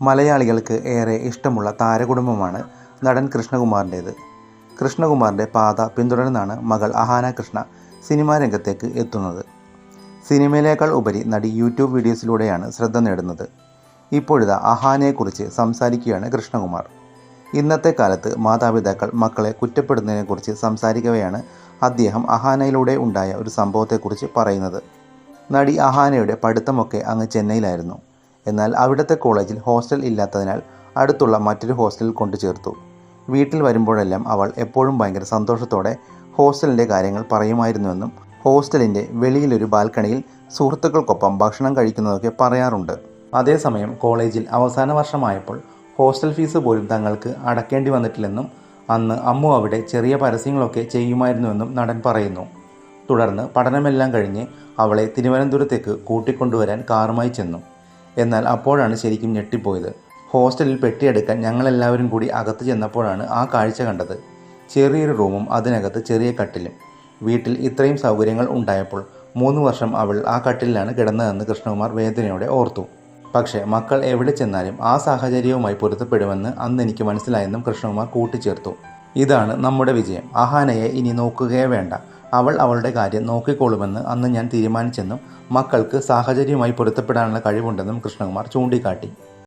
മലയാളികൾക്ക് ഏറെ ഇഷ്ടമുള്ള താരകുടുംബമാണ് നടൻ കൃഷ്ണകുമാറിന്റേത്. കൃഷ്ണകുമാറിന്റെ പാത പിന്തുടർന്നാണ് മകൾ അഹാന കൃഷ്ണ സിനിമാ രംഗത്തേക്ക് എത്തുന്നത്. സിനിമയിലേക്കാൾ ഉപരി നടി യൂട്യൂബ് വീഡിയോസിലൂടെയാണ് ശ്രദ്ധ നേടുന്നത്. ഇപ്പോഴിതാ അഹാനയെക്കുറിച്ച് സംസാരിക്കുകയാണ് കൃഷ്ണകുമാർ. ഇന്നത്തെ കാലത്ത് മാതാപിതാക്കൾ മക്കളെ കുറ്റപ്പെടുന്നതിനെക്കുറിച്ച് സംസാരിക്കവെയാണ് അദ്ദേഹം അഹാനയിലൂടെ ഉണ്ടായ ഒരു സംഭവത്തെക്കുറിച്ച് പറയുന്നത്. നടി അഹാനയുടെ പഠിത്തമൊക്കെ അങ്ങ് ചെന്നൈയിലായിരുന്നു. എന്നാൽ അവിടുത്തെ കോളേജിൽ ഹോസ്റ്റൽ ഇല്ലാത്തതിനാൽ അടുത്തുള്ള മറ്റൊരു ഹോസ്റ്റലിൽ കൊണ്ടു ചേർത്തു വീട്ടിൽ വരുമ്പോഴെല്ലാം അവൾ എപ്പോഴും ഭയങ്കര സന്തോഷത്തോടെ ഹോസ്റ്റലിന്റെ കാര്യങ്ങൾ പറയുമായിരുന്നുവെന്നും ഹോസ്റ്റലിന്റെ വെളിയിലൊരു ബാൽക്കണിയിൽ സുഹൃത്തുക്കൾക്കൊപ്പം ഭക്ഷണം കഴിക്കുന്നതൊക്കെ പറയാറുണ്ട്. അതേസമയം കോളേജിൽ അവസാന വർഷമായപ്പോൾ ഹോസ്റ്റൽ ഫീസ് പോലും തങ്ങൾക്ക് അടക്കേണ്ടി വന്നിട്ടില്ലെന്നും അന്ന് അമ്മു അവിടെ ചെറിയ പരസ്യങ്ങളൊക്കെ ചെയ്യുമായിരുന്നുവെന്നും നടൻ പറയുന്നു. തുടർന്ന് പഠനമെല്ലാം കഴിഞ്ഞ് അവളെ തിരുവനന്തപുരത്തേക്ക് കൂട്ടിക്കൊണ്ടുവരാൻ കാറുമായി ചെന്നു. എന്നാൽ അപ്പോഴാണ് ശരിക്കും ഞെട്ടിപ്പോയത്. ഹോസ്റ്റലിൽ പെട്ടിയെടുക്കാൻ ഞങ്ങളെല്ലാവരും കൂടി അകത്ത് ചെന്നപ്പോഴാണ് ആ കാഴ്ച കണ്ടത്. ചെറിയൊരു റൂമും അതിനകത്ത് ചെറിയ കട്ടിലും. വീട്ടിൽ ഇത്രയും സൗകര്യങ്ങൾ ഉണ്ടായപ്പോൾ മൂന്ന് വർഷം അവൾ ആ കട്ടിലാണ് കിടന്നതെന്ന് കൃഷ്ണകുമാർ വേദനയോടെ ഓർത്തു. പക്ഷേ മക്കൾ എവിടെ ചെന്നാലും ആ സാഹചര്യവുമായി പൊരുത്തപ്പെടുമെന്ന് അന്ന് എനിക്ക് മനസ്സിലായെന്നും കൃഷ്ണകുമാർ കൂട്ടിച്ചേർത്തു. ഇതാണ് നമ്മുടെ വിജയം. അഹാനയെ ഇനി നോക്കുകയേ വേണ്ട. അവൾ അവളുടെ കാര്യം നോക്കിക്കോളുമെന്ന് അന്ന് ഞാൻ തീരുമാനിച്ചെന്നും മക്കൾക്ക് സാഹചര്യവുമായി പൊരുത്തപ്പെടാനുള്ള കഴിവുണ്ടെന്നും കൃഷ്ണകുമാർ ചൂണ്ടിക്കാട്ടി.